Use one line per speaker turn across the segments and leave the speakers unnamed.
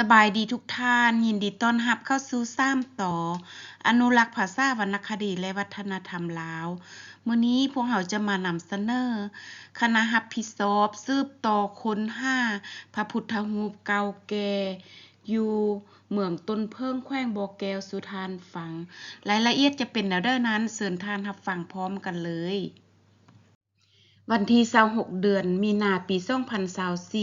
สบายดีทุกท่าน ยินดีต้อนรับเข้าสู่ซ้ำต่อ อนุรักษ์ภาษาวรรณคดีและวัฒนธรรมลาวมื้อนี้พวกเราจะมานำเสนอคณะรับผิดชอบสืบต่อค้นห้าพระพุทธรูปเก่าแก่อยู่เมืองต้นเพิ่งแขวงบอแก้วสุทานฟัง รายละเอียดจะเป็นแนวเด้อนั้นเชิญทานรับฟังพร้อมกันเลย วันที่26เดือน มีนาปี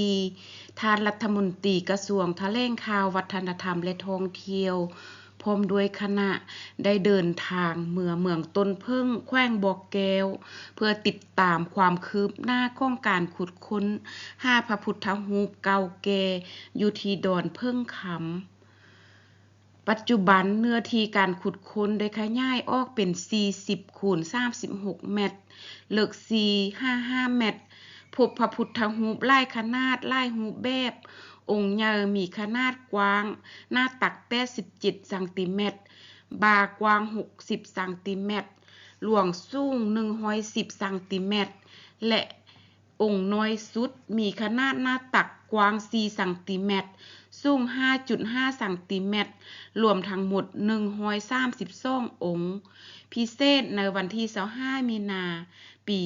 2024ท่านรัฐมนตรีกระทรวงแถลงข่าววัฒนธรรมและท่องเที่ยว พร้อมด้วยคณะได้เดินทางเมืองเมืองต้นเพิ่งแขวงบอกแก้ว เพื่อติดตามความคืบหน้าของการขุดค้นห้าพระพุทธรูปเก่าแก่อยู่ที่ดอนเพิ่งคำ ปัจจุบันเนื้อที่การขุดค้นได้ขยายออกเป็น 40 คูณ 36 เมตร เลิก455 เมตร พบพระพุทธรูปหลายขนาดหลายรูแบบ องค์ใหญ่มีขนาดกว้าง หน้าตัก 87ซนติเมตร บากว้าง 60ซนติเมตร หลวงสูง 110ซนติเมตร และองค์น้อยสุดมีขนาดหน้าตักกว้าง4ซนติเมตร สูง 5.5ซนติเมตรรวมทั้งหมด132องค์ พิเศษในวันที่25มีนา ปี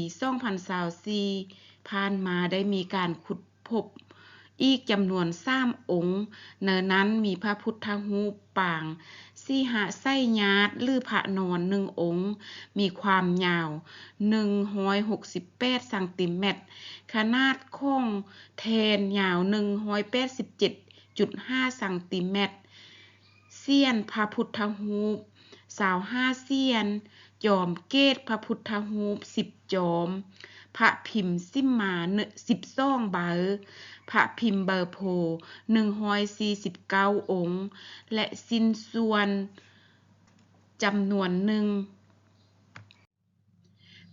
2024ผ่านมาได้มีการขุดพบอีกจำนวน3องค์ในนั้นมีพระพุทธรูปางสีหะไส้ญาติหรือพระนอนหนึ่งองค์ มีความยาว 168ซนติเมตร ขนาดของแทนยาว 187.5ซนติเมตรเสี้ยนพระพุทธรูป25เสี้ยน จอมเกตพระพุทธรูป10จอม พระพิมพ์สิมมา12ใบอร์พระพิมพ์เบอร์โพ149องค์ และสิ้นส่วนจำนวนหนึ่ง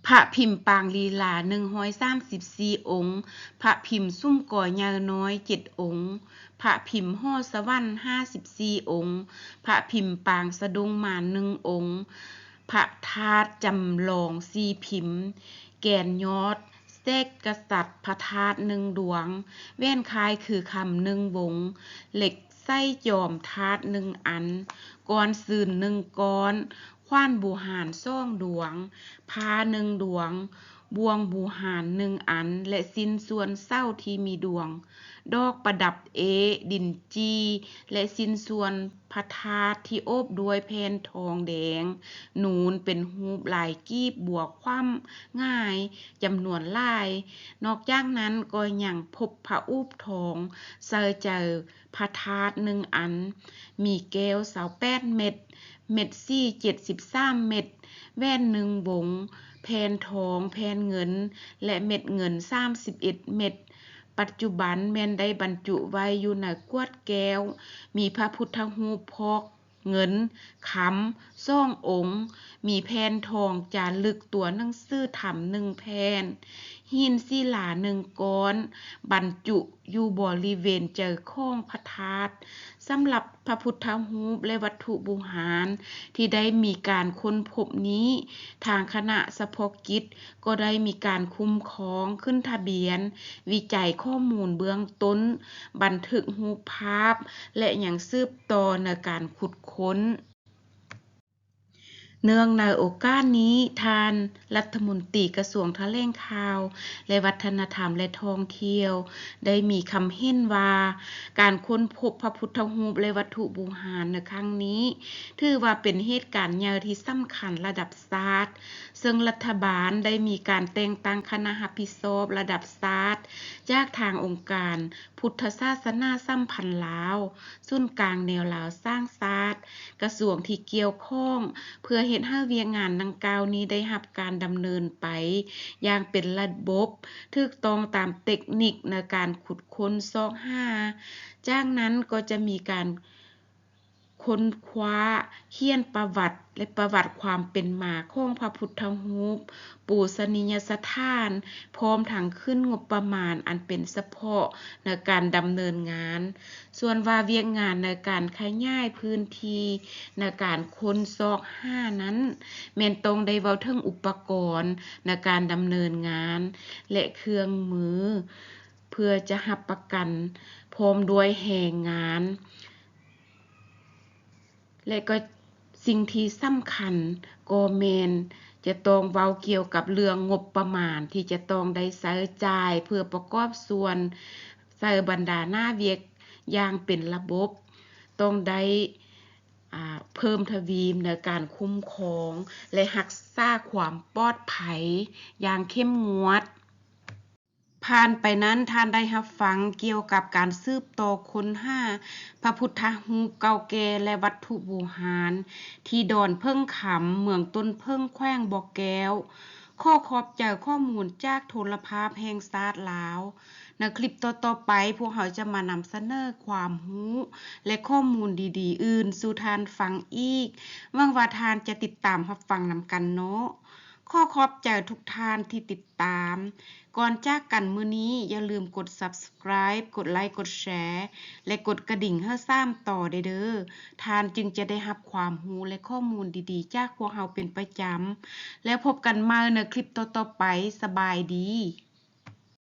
พระพิมพ์ปางลีลา134องค์ พระพิมพ์ซุ้มก่อยาน้อย7องค์ พระพิมพ์ห่อสวรรค์54องค์ พระพิมพ์ปางสะดุงมาหนึ่งองค์ พระธาตุจำลองสี่พิมพ์ แกนยอดแทรกกษัตริย์พระธาตุหนึ่งดวง แว่นคายคือคำหนึ่งวง เหล็กไส้จอมธาตุหนึ่งอันกรสื่นหนึ่งก้อน ขว้านบูหารซ่องดวง พาหนึ่งดวง บวงบูหารหนึ่งอัน และสินส่วนเศร้าที่มีดวง ดอกประดับเอ ดินจี และสินส่วนพระธาตุที่โอบด้วยแผ่นทองแดง นูนเป็นรูปหลายกีบบวกคว่ำง่ายจำนวนลาย นอกจากนั้นก็ยังพบพระอูปทอง เซอเจอพระธาตุหนึ่งอัน มีแก้วเสาแปดเม็ด เม็ดซี่เจ็ดสิบสามเม็ด แว่นหนึ่งวง แผ่นทอง แผ่นเงิน และเม็ดเงินสามสิบเอ็ดเม็ด ปัจจุบันแม่นได้บรรจุไว้อยู่ในกวดแก้ว มีพระพุทธรูปพอกเงินคำซ่ององค์ มีแผ่นทองจารึกตัวหนังสือธรรมหนึ่งแผ่น หินศิลาหนึ่งก้อน บรรจุอยู่บริเวณเจอข้องพระธาตุสำหรับพระพุทธรูปและวัตถุบูหารที่ได้มีการค้นพบนี้ ทางคณะเฉพกิจก็ได้มีการคุ้มครองขึ้นทะเบียน วิจัยข้อมูลเบื้องต้น บันทึกรูปภาพ และอย่างสืบต่อในการขุดค้น เนื่องในโอกาสนี้ท่านรัฐมนตรีกระทรวงแถลงข่าว และวัฒนธรรมและท่องเที่ยว ได้มีคำเห็นว่า การค้นพบพระพุทธรูปและวัตถุบูหารในครั้งนี้ ถือว่าเป็นเหตุการณ์ใหญ่ที่สำคัญระดับชาติซึ่งรัฐบาลได้มีการแต่งตั้งคณะรับผิดชอบระดับชาติจากทางองค์การพุทธศาสนาสัมพันธ์ลาวศูนย์กลางแนวลาวสร้างชาติกระทรวงที่เกี่ยวข้องเพื่อเฮ็ดให้เวียงงานดังกล่าวนี้ได้รับการดำเนินไป อย่างเป็นระบบถูกต้องตามเทคนิคในการขุดค้นซอกหาจากนั้นก็จะมีการ ค้นคว้าเรียนประวัติและประวัติความเป็นมาของพระพุทธรูปปูชนียสถาน พร้อมทั้งขึ้นงบประมาณอันเป็นเฉพาะในการดำเนินงาน ส่วนว่าเวียกงานในการขยายพื้นที่ในการค้นซอกห้านั้นแม่นต้องได้เว้าถึงอุปกรณ์ในการดำเนินงาน และเครื่องมือ เพื่อจะรับประกันพร้อมด้วยแห่งงาน และก็สิ่งที่สำคัญก็แมน จะต้องเว้าเกี่ยวกับเรื่องงบประมาณที่จะต้องได้ใช้จ่ายเพื่อประกอบส่วนใส่บรรดาหน้าเวียกอย่างเป็นระบบ ต้องได้เพิ่มทวีมในการคุ้มครอง และรักษาความปลอดภัยอย่างเข้มงวด ผ่านไปนั้นท่านได้รับฟังเกี่ยวกับการสืบต่อคนห้าพระพุทธรูเก่าแก่และวัตถุโบราณที่ดอนเพิ่งขำเมืองต้นเพิ่งแขวงบ่อแก้ว ข้อขอบใจข้อมูลจากโทรภาพแห่งชาติลาวในคลิปต่อๆไปพวกเราจะมานำเสนอความรู้ และข้อมูลดีๆ อื่นสู่ทานฟังอีกหวังว่าทานจะติดตามรับฟังนำกันเนาะ ข้อขอบใจทุกท่านที่ติดตาม ก่อนจากกันมือนี้อย่าลืมกด subscribe กดไลค์กดแชร์และกดกระดิ่งให้ซ้ำต่อได้เด้อทานจึงจะได้รับความรู้และข้อมูลดีๆ จากพวกเราเป็นประจำ แล้วพบกันใหม่ในคลิปต่อๆไปสบายดี